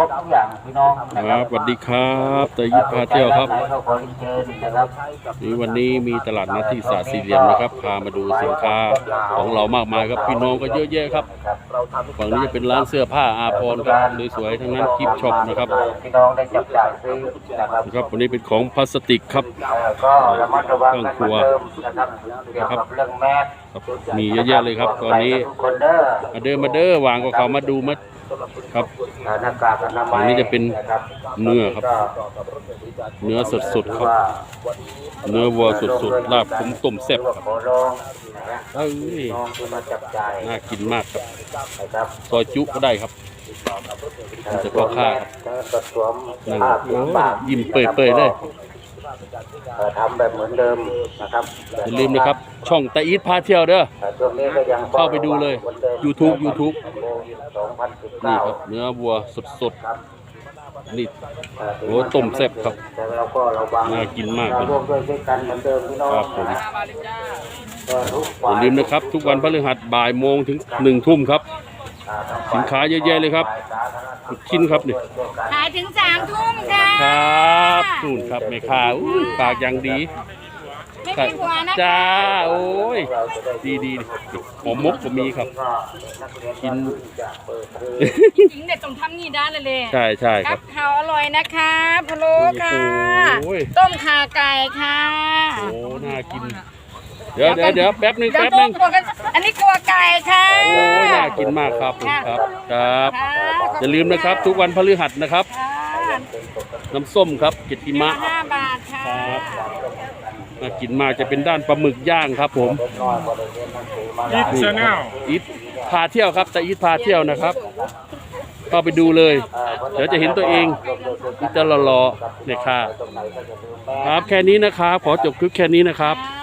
รบทุกอย่างพี่น้องครับสวัสดีครับตะยิปพาเที่ยวครับนี่วันนี้มีตลาดนัดที่สาสี่เหลี่ยมนะครับพามาดูสินค้าของเรามากมายครับพี่น้องก็เยอะแยะครับฝั่งนี้จะเป็นร้านเสื้อผ้าอาภรณ์ครับสวยๆทั้งนั้นกิฟช็อปนะครับพี่น้องได้จับจ่ายซื้อนะครับวันนี้เป็นของพลาสติกครับก็ระมัดระวังกันเหมือนเดิมนะครับเกี่ยวกับเรื่องแมสมีเยอะแยะเลยครับ ตอนนี้เด้อมาเดินมาเด้อวางก็เขามาดูมา ครับเอ่อหน้ากากอนามัยอันนี้จะเป็นนะครับเนื้อครับก็เนื้อสดๆครับว่าเนื้อวัวสดๆลาบผมต้มแซ่บครับขอร้องนะเอ้ยน้องที่มาจับจ่ายน่ากินมากครับนะครับ ซอยจุก็ได้ครับมันจะพ่อค้าครับก็สวมนั่งผ้าโอ้ผืนบางยิ้มเปื่อยๆเลยเอ่อทำแบบเหมือนเดิมนะครับอย่าลืมนะครับ ช่องตะอีทพาเที่ยวเด้อแต่ช่วงนี้ก็ยังเข้าไปดูเลยหมือนเดิม YouTube YouTube สองพั นสิบนี่เก้าครับเนื้อวัวสดครับๆนี่เอ่อโอ้ต้มแซ่บครับแต่เราก็ระวังน่ากินมากเลยร่วมด้วยช่วยกันเหมือนเดิมพี่น้องครับผมนะก็ทุกอฝ่ายย่าลืมนะครับ ทุกวันพฤหัสบ่ายโมงถึงหนึ่งทุ่มครับอ่าทั้งสินค้าเยอะแยะเลยครับฝ่ายสาธารณสุขชิ้นครับนี่ช่วยกันขายถึงสามทุ่มค่ะครับนู่นครับแม่ค้าอุ้ยปากอย่างดี ไม่มีหัวนะคะจ้า โอ้ย ดีดีหอมมกก็มีครับก็นักเรียนกินจะเปิดเทอมจริงๆเนี่ยต้องทำนี่ได้เลยเลยใช่ใช่คกัรับบข้าวอร่อยนะคะพะโล้ค่ะ โอ้ยต้มขาไก่ค่ะโอ้น่ากิน เดี๋ยวเดี๋ยวเดี๋ยวแป๊บหนึงเดี๋ยวแป๊บหนึงตัวกันอันนี้กลัวไก่ค่ะ โอ้ยน่ากินมากครับผมครับครับค่ะอย่าลืมนะครับ ทุกวันพฤหัสนะครับ ค่ะน้ำส้มครับกิติมะ ห้าบาทค่ะ น่ากินมากจะเป็นด้านปลาหมึกย่างครับผมอีทชาแนลอีทพาเที่ยวครับแต่อีทพาเที่ยวนะครับเข้าไปดูเลย เดี๋ยวจะเห็นตัวเองที่จะรอๆเนี่ยค่ะครับแค่นี้นะครับ ขอจบคลิปแค่นี้นะครับค่ะ